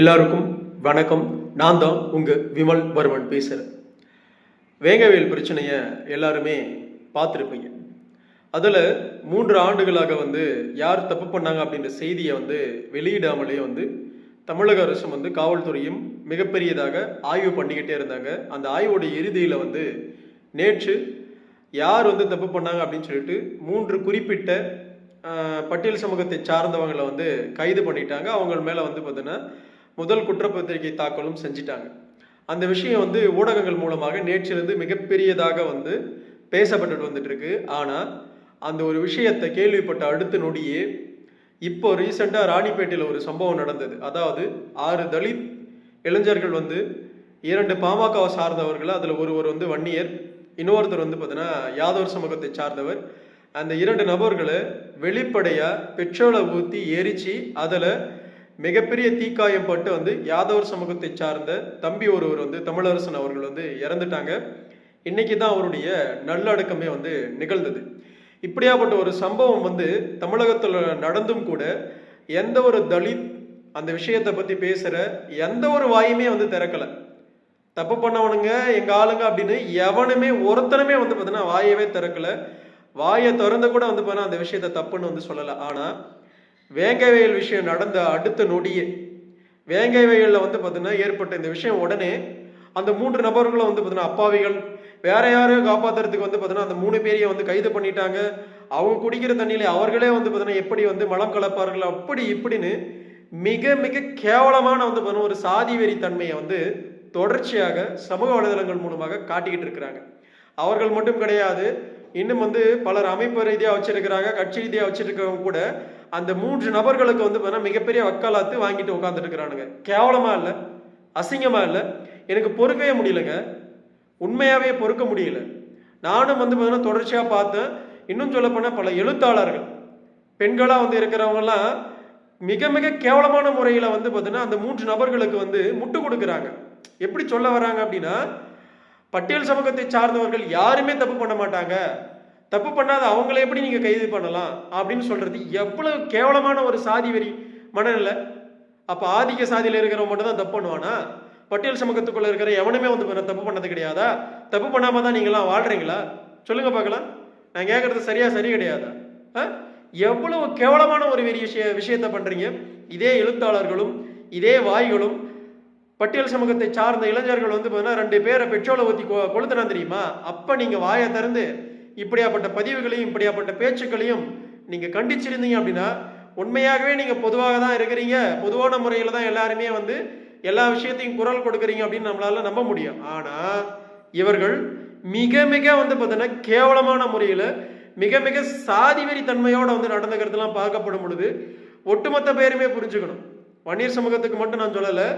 எல்லாருக்கும் வணக்கம். நான் தான் உங்கள் விமல் வர்மன் பேசுகிறேன் வேங்கவேல் பிரச்சனையை எல்லாருமே பார்த்துருப்பீங்க. அதில் மூன்று ஆண்டுகளாக வந்து யார் தப்பு பண்ணாங்க அப்படின்ற செய்தியை வந்து வெளியிடாமலே வந்து தமிழக அரசும் வந்து காவல்துறையும் மிகப்பெரியதாக ஆய்வு பண்ணிக்கிட்டே இருந்தாங்க. அந்த ஆய்வுடைய இறுதியில் வந்து நேற்று யார் வந்து தப்பு பண்ணாங்க அப்படின்னு சொல்லிட்டு மூன்று குறிப்பிட்ட பட்டியல் சமூகத்தை சார்ந்தவங்களை வந்து கைது பண்ணிட்டாங்க. அவங்க மேலே வந்து பார்த்தீங்கன்னா முதல் குற்றப்பத்திரிகை தாக்கலும் செஞ்சிட்டாங்க. அந்த விஷயம் வந்து ஊடகங்கள் மூலமாக நேற்றிலிருந்து மிகப்பெரியதாக வந்து பேசப்பட்டுட்டு வந்துட்டு இருக்கு ஆனால் அந்த ஒரு விஷயத்தை கேள்விப்பட்ட அடுத்த நொடியே இப்போ ரீசெண்டாக ராணிப்பேட்டையில் ஒரு சம்பவம் நடந்தது. அதாவது ஆறு தலித் இளைஞர்கள் வந்து இரண்டு பாமகவை சார்ந்தவர்கள் அதில் ஒருவர் வந்து வன்னியர் இன்னொருத்தர் வந்து பார்த்தீங்கன்னா யாதவர் சமூகத்தை சார்ந்தவர். அந்த இரண்டு நபர்களை வெளிப்படையாக பெட்ரோலை ஊற்றி எரிச்சு அதில் மிகப்பெரிய தீக்காயம் பட்டு வந்து யாதவர் சமூகத்தை சார்ந்த தம்பி ஒருவர் வந்து தமிழரசன் அவர்கள் வந்து இறந்துட்டாங்க. இன்னைக்கு தான் அவருடைய நல்லடக்கமே வந்து நிகழ்ந்தது. இப்படியாப்பட்ட ஒரு சம்பவம் வந்து தமிழகத்தில் நடந்தும் கூட எந்த ஒரு தலித் அந்த விஷயத்தை பற்றி பேசுகிற எந்த ஒரு வாயுமே வந்து திறக்கலை. தப்பு பண்ணவனுங்க எங்கள் ஆளுங்க அப்படின்னு எவனுமே ஒருத்தனுமே வந்து பார்த்தீங்கன்னா வாயவே திறக்கல. வாயை திறந்து கூட வந்து பார்த்தீங்கன்னா அந்த விஷயத்த தப்புன்னு வந்து சொல்லலை. ஆனால் வேங்கவயல் விஷயம் நடந்த அடுத்த நொடியே. வேங்கவயலில் வந்து பார்த்தீங்கன்னா ஏற்பட்ட இந்த விஷயம் உடனே அந்த மூன்று நபர்களும் வந்து பார்த்தீங்கன்னா அப்பாவிகள் வேற யாரையும் காப்பாத்துறதுக்கு வந்து பார்த்தீங்கன்னா அந்த மூணு பேரையும் வந்து கைது பண்ணிட்டாங்க. அவங்க குடிக்கிற தண்ணியில அவர்களே வந்து பார்த்தீங்கன்னா எப்படி வந்து மலம் கலப்பார்கள் அப்படி இப்படின்னு மிக மிக கேவலமான வந்து பார்த்தீங்கன்னா ஒரு சாதி வெறி தன்மையை வந்து தொடர்ச்சியாக சமூக வலைதளங்கள் மூலமாக காட்டிக்கிட்டு இருக்கிறாங்க. அவர்கள் மட்டும் கிடையாது இன்னும் வந்து பலர் அமைப்பு ரீதியாக வச்சிருக்கிறாங்க கட்சி ரீதியாக வச்சிருக்கிறவங்க கூட அந்த மூன்று நபர்களுக்கு வந்து பார்த்தீங்கன்னா மிகப்பெரிய வக்காலாத்து வாங்கிட்டு உட்காந்துட்டு இருக்கிறானுங்க. கேவலமா இல்லை. அசிங்கமா இல்லை. எனக்கு பொறுக்கவே முடியலங்க. உண்மையாவே பொறுக்க முடியல. நானும் வந்து பார்த்தீங்கன்னா தொடர்ச்சியாக பார்த்தேன். இன்னும் சொல்லப்போனால் பல எழுத்தாளர்கள் பெண்களாக வந்து இருக்கிறவங்கலாம் மிக மிக கேவலமான முறையில் வந்து பார்த்தீங்கன்னா அந்த மூன்று நபர்களுக்கு வந்து முட்டு கொடுக்குறாங்க. எப்படி சொல்ல வராங்க அப்படின்னா பட்டியல் சமூகத்தை சார்ந்தவர்கள் யாருமே தப்பு பண்ண மாட்டாங்க. தப்பு பண்ணாத அவங்கள எப்படி நீங்க கைது பண்ணலாம் அப்படின்னு சொல்றது எவ்வளவு கேவலமான ஒரு சாதி வெறி மனநிலை. அப்ப ஆதிக்க சாதியில இருக்கிறவங்க மட்டும் தான் தப்பு பண்ணுவானா? பட்டியல் சமூகத்துக்குள்ள இருக்கிற எவனுமே வந்து தப்பு பண்ணது கிடையாதா? தப்பு பண்ணாம தான் நீங்களாம் வாழ்றீங்களா? சொல்லுங்க பார்க்கலாம். நான் கேட்கறது சரியா சரி கிடையாதா? ஆ? எவ்வளவு கேவலமான ஒரு வெறி விஷய விஷயத்த பண்றீங்க? இதே எழுத்தாளர்களும் இதே வாய்களும். பட்டியல் சமூகத்தை சார்ந்த இளைஞர்கள் வந்து பார்த்தீங்கன்னா ரெண்டு பேரை பெட்ரோலை ஊற்றி கொ கொளுத்தினா தெரியுமா? அப்போ நீங்கள் வாயை திறந்து இப்படியாப்பட்ட பதிவுகளையும் இப்படியாப்பட்ட பேச்சுக்களையும் நீங்கள் கண்டிச்சிருந்தீங்க அப்படின்னா உண்மையாகவே நீங்கள் பொதுவாக தான் இருக்கிறீங்க. பொதுவான முறையில் தான் எல்லாருமே வந்து எல்லா விஷயத்தையும் குரல் கொடுக்குறீங்க அப்படின்னு நம்மளால நம்ப முடியும். ஆனால் இவர்கள் மிக மிக வந்து பார்த்தீங்கன்னா கேவலமான முறையில் மிக மிக சாதிவெறி தன்மையோடு வந்து நடந்துக்கிறதுலாம் பார்க்கப்படும் பொழுது ஒட்டுமொத்த பேருமே புரிஞ்சுக்கணும். வன்னியர் சமூகத்துக்கு மட்டும் நான் சொல்லலை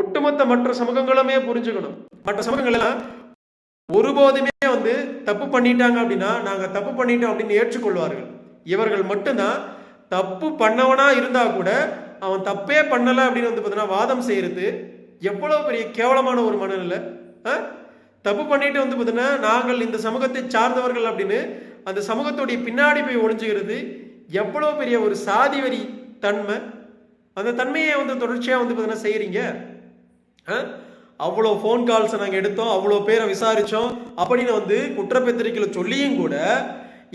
ஒட்டுமொத்த மற்ற சமூகங்களுமே புரிஞ்சுக்கணும். மற்ற சமூகங்கள் எல்லாம் ஒருபோதுமே வந்து தப்பு பண்ணிட்டாங்க அப்படின்னா நாங்கள் தப்பு பண்ணிட்டோம் அப்படின்னு ஏற்றுக்கொள்வார்கள். இவர்கள் மட்டும்தான் தப்பு பண்ணவனா இருந்தா கூட அவன் தப்பே பண்ணலை அப்படின்னு வந்து பார்த்தீங்கன்னா வாதம் செய்கிறது எவ்வளோ பெரிய கேவலமான ஒரு மனநிலை ஆ? தப்பு பண்ணிட்டு வந்து பார்த்தீங்கன்னா நாங்கள் இந்த சமூகத்தை சார்ந்தவர்கள் அப்படின்னு அந்த சமூகத்துடைய பின்னாடி போய் ஒழிஞ்சுகிறது எவ்வளோ பெரிய ஒரு சாதி வரி தன்மை. அந்த தன்மையை வந்து தொடர்ச்சியாக வந்து பார்த்தீங்கன்னா செய்கிறீங்க அவ்வளோ ஃபோன் கால்ஸை நாங்கள் எடுத்தோம் அவ்வளோ பேரை விசாரித்தோம் அப்படின்னு வந்து குற்றப்பத்திரிக்கையில் சொல்லியும் கூட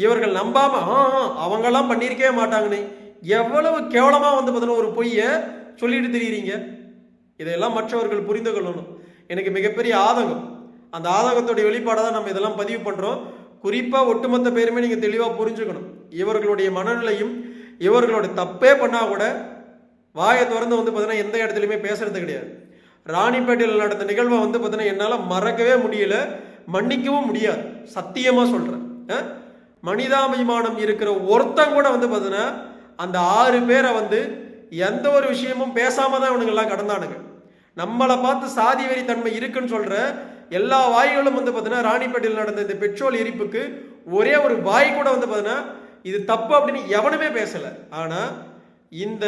இவர்கள் நம்பாம ஆ அவங்கெல்லாம் பண்ணியிருக்கவே மாட்டாங்கன்னு. எவ்வளவு கேவலமாக வந்து பார்த்தீங்கன்னா ஒரு பொய்யை சொல்லிட்டு தெரியுறீங்க. இதையெல்லாம் மற்றவர்கள் புரிந்து கொள்ளணும். எனக்கு மிகப்பெரிய ஆதங்கம். அந்த ஆதங்கத்துடைய வெளிப்பாடாக தான் நம்ம இதெல்லாம் பதிவு பண்ணுறோம் குறிப்பாக ஒட்டுமொத்த பேருமே நீங்கள் தெளிவாக புரிஞ்சுக்கணும். இவர்களுடைய மனநிலையும் இவர்களோட தப்பே பண்ணால் கூட வாயை திறந்து வந்து பார்த்தீங்கன்னா எந்த இடத்துலையுமே பேசுறது கிடையாது. ராணிப்பேட்டையில் நடந்த நிகழ்வை வந்து பார்த்தீங்கன்னா என்னால் மறக்கவே முடியல. மன்னிக்கவும் முடியாது. சத்தியமாக சொல்கிறேன் மனிதாபிமானம் இருக்கிற ஒருத்தன் கூட வந்து பார்த்தீங்கன்னா அந்த ஆறு பேரை வந்து எந்த ஒரு விஷயமும் பேசாமல் தான் இவனுங்கெல்லாம் கடந்தானுங்க. நம்மளை பார்த்து சாதி வெறி தன்மை இருக்குன்னு சொல்கிற எல்லா வாய்களும் வந்து பார்த்தீங்கன்னா ராணிப்பேட்டையில் நடந்த இந்த பெட்ரோல் எரிப்புக்கு ஒரே ஒரு வாய் கூட வந்து பார்த்தீங்கன்னா இது தப்பு அப்படின்னு எவனுமே பேசலை. ஆனால் இந்த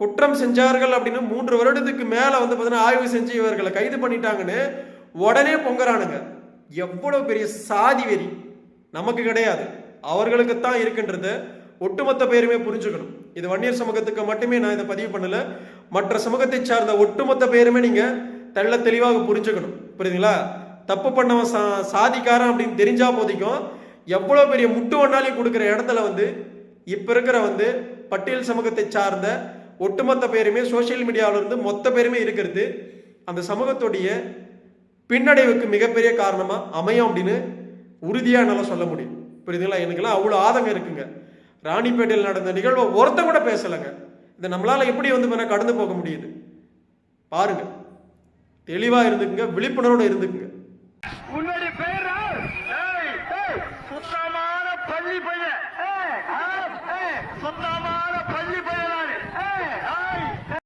குற்றம் செஞ்சார்கள் அப்படின்னு மூன்று வருடத்துக்கு மேல வந்து பார்த்தீங்கன்னா ஆய்வு செஞ்சு இவர்களை கைது பண்ணிட்டாங்கன்னு உடனே பொங்குறானுங்க. எவ்வளவு பெரிய சாதி வெறி? நமக்கு கிடையாது. அவர்களுக்குத்தான் இருக்கின்றது. ஒட்டுமொத்த பேருமே புரிஞ்சுக்கணும். இது வன்னியர் சமூகத்துக்கு மட்டுமே நான் இதை பதிவு பண்ணல. மற்ற சமூகத்தை சார்ந்த ஒட்டுமொத்த பேருமே நீங்க தெள்ள தெளிவாக புரிஞ்சுக்கணும். புரியுதுங்களா? தப்பு பண்ணவன் சா சாதிக்காரன் அப்படின்னு தெரிஞ்சா போதிக்கும். எவ்வளோ பெரிய முட்டு வண்ணாலையும் கொடுக்குற இடத்துல வந்து இப்போ இருக்கிற வந்து பட்டியல் சமூகத்தை சார்ந்த ஒட்டுமொத்த பேருமே சோஷியல் மீடியாவிலிருந்து மொத்த பேருமே இருக்கிறது. அந்த சமூகத்துடைய பின்னடைவுக்கு மிகப்பெரிய காரணமாக அமையும் அப்படின்னு உறுதியாக என்னால் சொல்ல முடியும். புரியுதுங்களா? எனக்குலாம் அவ்வளோ ஆதங்கம் இருக்குங்க. ராணிப்பேட்டையில் நடந்த நிகழ்வை ஒருத்தன் கூட பேசலைங்க. இதை நம்மளால் எப்படி வந்து பண்ண கடந்து போக முடியுது? பாருங்க. தெளிவாக இருந்துக்குங்க விழிப்புணர்வோடு இருந்துக்குங்க.